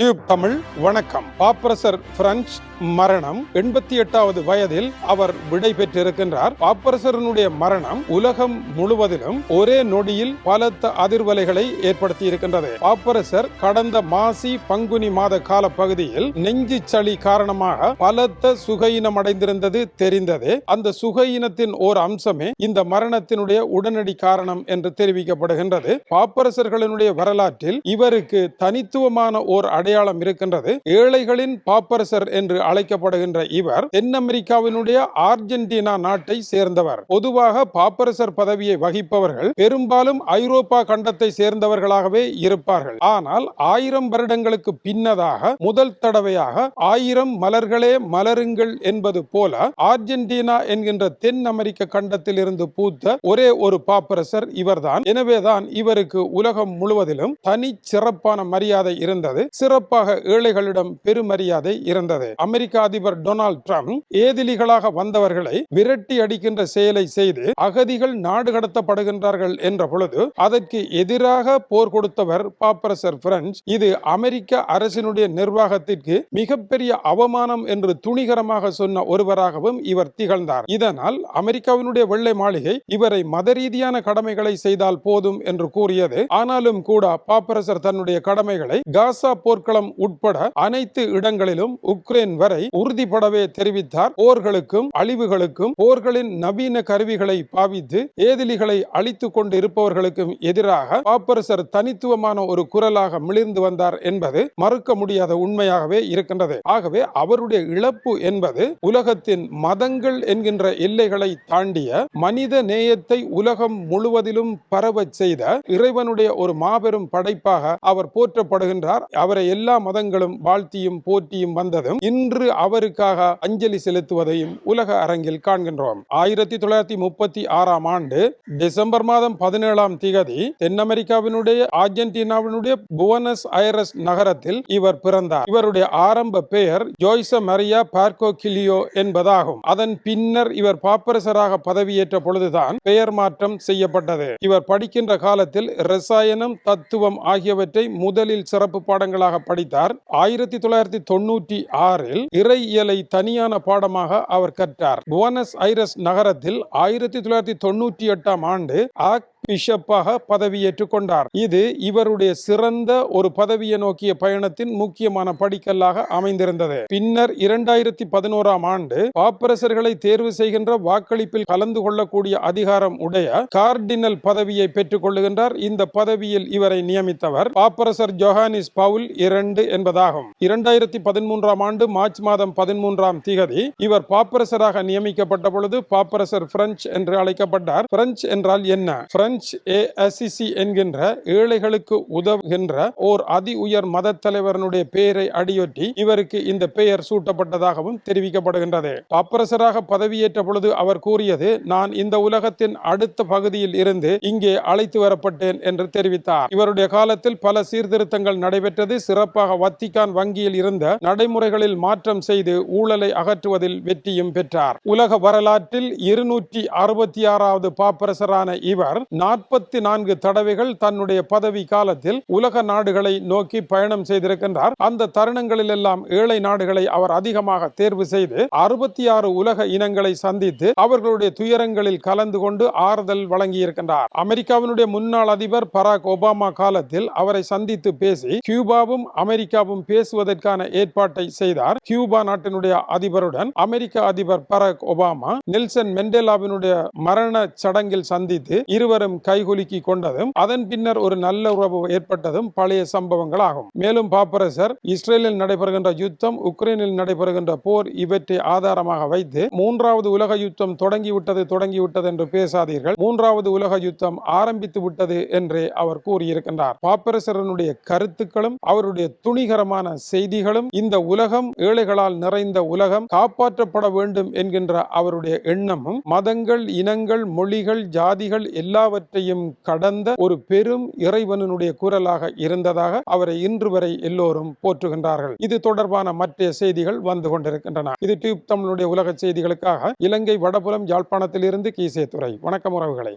Tube Tamil வணக்கம். பாப்பரசர் French மரணம் எண்பத்தி எட்டாவது வயதில் அவர் விடை பெற்றிருக்கின்றார். பாப்பரசரனுடைய மரணம் உலகம் முழுவதிலும் ஒரே நொடியில் பலத்த அதிர்வலைகளை ஏற்படுத்தி இருக்கின்றது பாப்பரசர் கடந்த மாசி பங்குனி மாத கால பகுதியில் நெஞ்சு சளி காரணமாக பலத்த சுகையினம் அடைந்திருந்தது தெரிந்தது அந்த சுகையினத்தின் ஓர் அம்சமே இந்த மரணத்தினுடைய உடனடி காரணம் என்று தெரிவிக்கப்படுகின்றது. பாப்பரசர்களினுடைய வரலாற்றில் இவருக்கு தனித்துவமான ஓர் அடையாளம் இருக்கின்றது. ஏழைகளின் பாப்பரசர் என்று அழைக்கப்படுகின்ற இவர் தென் அமெரிக்காவினுடைய அர்ஜென்டினா நாட்டை சேர்ந்தவர். பொதுவாக பாப்பரசர் பதவியை வகிப்பவர்கள் பெரும்பாலும் ஐரோப்பா கண்டத்தை சேர்ந்தவர்களாகவே இருப்பார்கள். ஆனால் ஆயிரம் வருடங்களுக்கு பின்னதாக முதல் தடவையாக ஆயிரம் மலர்களே மலருங்கள் என்பது போல ஆர்ஜென்டினா என்கின்ற தென் அமெரிக்க கண்டத்தில் இருந்து பூத்த ஒரே ஒரு பாப்பரசர் இவர்தான். எனவேதான் இவருக்கு உலகம் முழுவதிலும் தனி சிறப்பான மரியாதை இருந்தது. சிறப்பாக ஏழைகளிடம் பெருமரியாதை இருந்தது. அமெரிக்க அதிபர் டொனால்ட் ட்ரம்ப் ஏதிலிகளாக வந்தவர்களை விரட்டி அடிக்கின்ற செயலை செய்து அகதிகள் நாடு கடத்தப்படுகின்றார்கள் என்ற பொழுது அதற்கு எதிராக போர் கொடுத்தவர் பாப்பரசர் பிரெஞ்ச். இது அமெரிக்க அரசினுடைய நிர்வாகத்திற்கு மிகப்பெரிய அவமானம் என்று துணிகரமாக சொன்ன ஒருவராகவும் இவர் திகழ்ந்தார். இதனால் அமெரிக்காவினுடைய வெள்ளை மாளிகை இவரை மத ரீதியான கடமைகளை செய்தால் போதும் என்று கூறியது. ஆனாலும் கூட பாப்பரசர் தன்னுடைய கடமைகளை காசா போர்க்களம் உட்பட அனைத்து இடங்களிலும் உக்ரைன் வரை உறுதிப்படவே தெரிவித்தார். போர்களுக்கும் அழிவுகளுக்கும் போர்களின் நவீன கருவிகளை பாவித்து ஏதிலிகளை அழித்துக் கொண்டு இருப்பவர்களுக்கும் எதிராக பாப்பரசர் தனித்துவமான ஒரு குரலாக மிளிர்ந்து வந்தார் என்பது மறுக்க முடியாத உண்மையாகவே இருக்கின்றது. ஆகவே அவருடைய இழப்பு என்பது உலகத்தின் மதங்கள் என்கின்ற எல்லைகளை தாண்டிய மனித நேயத்தை உலகம் முழுவதிலும் பரவச் செய்த இறைவனுடைய ஒரு மாபெரும் படைப்பாக அவர் போற்றப்படுகின்றார். அவரை எல்லா மதங்களும் வாழ்த்தியும் போற்றியும் வந்ததும் இன்று அவருக்காக அஞ்சலி செலுத்துவதையும் உலக அரங்கில் காண்கின்றோம். ஆயிரத்தி தொள்ளாயிரத்தி முப்பத்தி ஆறாம் ஆண்டு டிசம்பர் மாதம் பதினேழாம் திகதி தென் அமெரிக்காவினுடைய அர்ஜென்டினாவினுடைய புவனஸ் ஐரஸ் நகரத்தில் இவர் பிறந்தார். இவருடைய ஆரம்ப பெயர் ஜோய்ச மரியா பார்க்கோ கிலியோ என்பதாகும். அதன் பின்னர் இவர் பாப்பரசராக பதவியேற்ற பொழுதுதான் பெயர் மாற்றம் செய்யப்பட்டது. இவர் படிக்கின்ற காலத்தில் ரசாயனம் தத்துவம் ஆகியவற்றை முதலில் சிறப்பு பாடங்களாக படித்தார். ஆயிரத்தி தொள்ளாயிரத்தி தொண்ணூற்றி ஆறில் இறையியலை தனியான பாடமாக அவர் கற்றார். புவனஸ் ஐரஸ் நகரத்தில் ஆயிரத்தி தொள்ளாயிரத்தி தொண்ணூற்றி எட்டாம் ஆண்டு ஆக் பிஷப்பாக பதவியேற்றுக் கொண்டார். இது இவருடைய சிறந்த ஒரு பதவியை நோக்கிய பயணத்தின் முக்கியமான படிக்கல்லாக அமைந்திருந்தது. பின்னர் இரண்டாயிரத்தி பதினோராம் ஆண்டு பாப்பரசர்களை தேர்வு செய்கின்ற வாக்களிப்பில் கலந்து கொள்ளக்கூடிய அதிகாரம் உடைய கார்டினல் பதவியை பெற்றுக் கொள்ளுகின்றார். இந்த பதவியில் இவரை நியமித்தவர் பாப்பரசர் ஜொஹானிஸ் பவுல் இரண்டு என்பதாகும். இரண்டாயிரத்தி பதிமூன்றாம் ஆண்டு மார்ச் மாதம் பதிமூன்றாம் திகதி இவர் பாப்பரசராக நியமிக்கப்பட்ட பொழுது பாப்பரசர் பிரெஞ்சு என்று அழைக்கப்பட்டார். பிரெஞ்சு என்றால் என்ன? பிரெஞ்சு ஏஎஸ்சிசி என்கின்ற ஏழைகளுக்கு உதவுகின்ற ஓர் அதி உயர் மத தலைவரனுடைய பெயரை அடியொட்டி இவருக்கு இந்த பெயர் சூட்டப்பட்டதாகவும் தெரிவிக்கப்படுகின்றது. பாப்பரசராக பதவியேற்ற பொழுது அவர் கூறியது நான் இந்த உலகத்தின் அடுத்த பகுதியில் இருந்து இங்கே அழைத்து வரப்பட்டேன் என்று தெரிவித்தார். இவருடைய காலத்தில் பல சீர்திருத்தங்கள் நடைபெற்றது. சிறப்பாக வத்திக்கான் வங்கியில் இருந்த நடைமுறைகளில் மாற்றம் செய்து ஊழலை அகற்றுவதில் வெற்றியும் பெற்றார். உலக வரலாற்றில் இருநூற்றி அறுபத்தி ஆறாவது பாப்பரசரான இவர் நாற்பத்தி நான்கு தடவைகள் தன்னுடைய பதவி காலத்தில் உலக நாடுகளை நோக்கி பயணம் செய்திருக்கின்றார். அந்த தருணங்களில் எல்லாம் ஏழை நாடுகளை அவர் அதிகமாக தேர்வு செய்து அறுபத்தி ஆறு உலக இனங்களை சந்தித்து அவர்களுடைய துயரங்களில் கலந்து கொண்டு ஆறுதல் வழங்கியிருக்கின்றார். அமெரிக்காவினுடைய முன்னாள் அதிபர் பராக் ஒபாமா காலத்தில் அவரை சந்தித்து பேசி கியூபாவும் அமெரிக்காவும் பேசுவதற்கான ஏற்பாட்டை செய்தார். கியூபா நாட்டினுடைய அதிபருடன் அமெரிக்க அதிபர் பராக் ஒபாமா நெல்சன் மெண்டேலாவினுடைய மரண சடங்கில் சந்தித்து இருவரும் கைகுலுக்கி கொண்டதும் அதன் பின்னர் ஒரு நல்ல உறவு ஏற்பட்டதும் பழைய சம்பவங்கள் ஆகும் மேலும் பாப்பரசர் இஸ்ரேலில் நடைபெறுகின்ற யுத்தம் உக்ரைனில் நடைபெறுகின்ற போர் இவற்றை ஆதாரமாக வைத்து மூன்றாவது உலக யுத்தம் தொடங்கிவிட்டது தொடங்கிவிட்டது என்று பேசாதீர்கள். மூன்றாவது உலக யுத்தம் ஆரம்பித்து விட்டது என்றே அவர் கூறியிருக்கின்றார். பாப்பரசரனுடைய கருத்துக்களும் அவருடைய துணிகரமான செய்திகளும் இந்த உலகம் ஏழைகளால் நிறைந்த உலகம் காப்பாற்றப்பட வேண்டும் என்கின்ற அவருடைய எண்ணமும் மதங்கள் இனங்கள் மொழிகள் ஜாதிகள் எல்லாவற்றையும் கடந்த ஒரு பெரும் இறைவனுடைய குரலாக இருந்ததாக அவரை இன்று வரை எல்லோரும் போற்றுகின்றார்கள். இது தொடர்பான மற்ற செய்திகள் வந்து கொண்டிருக்கின்றன. இது டியூப் தமிழுடைய உலக செய்திகளுக்காக இலங்கை வடபுலம் யாழ்ப்பாணத்திலிருந்து கீசே துறை வணக்கம் உறவுகளை.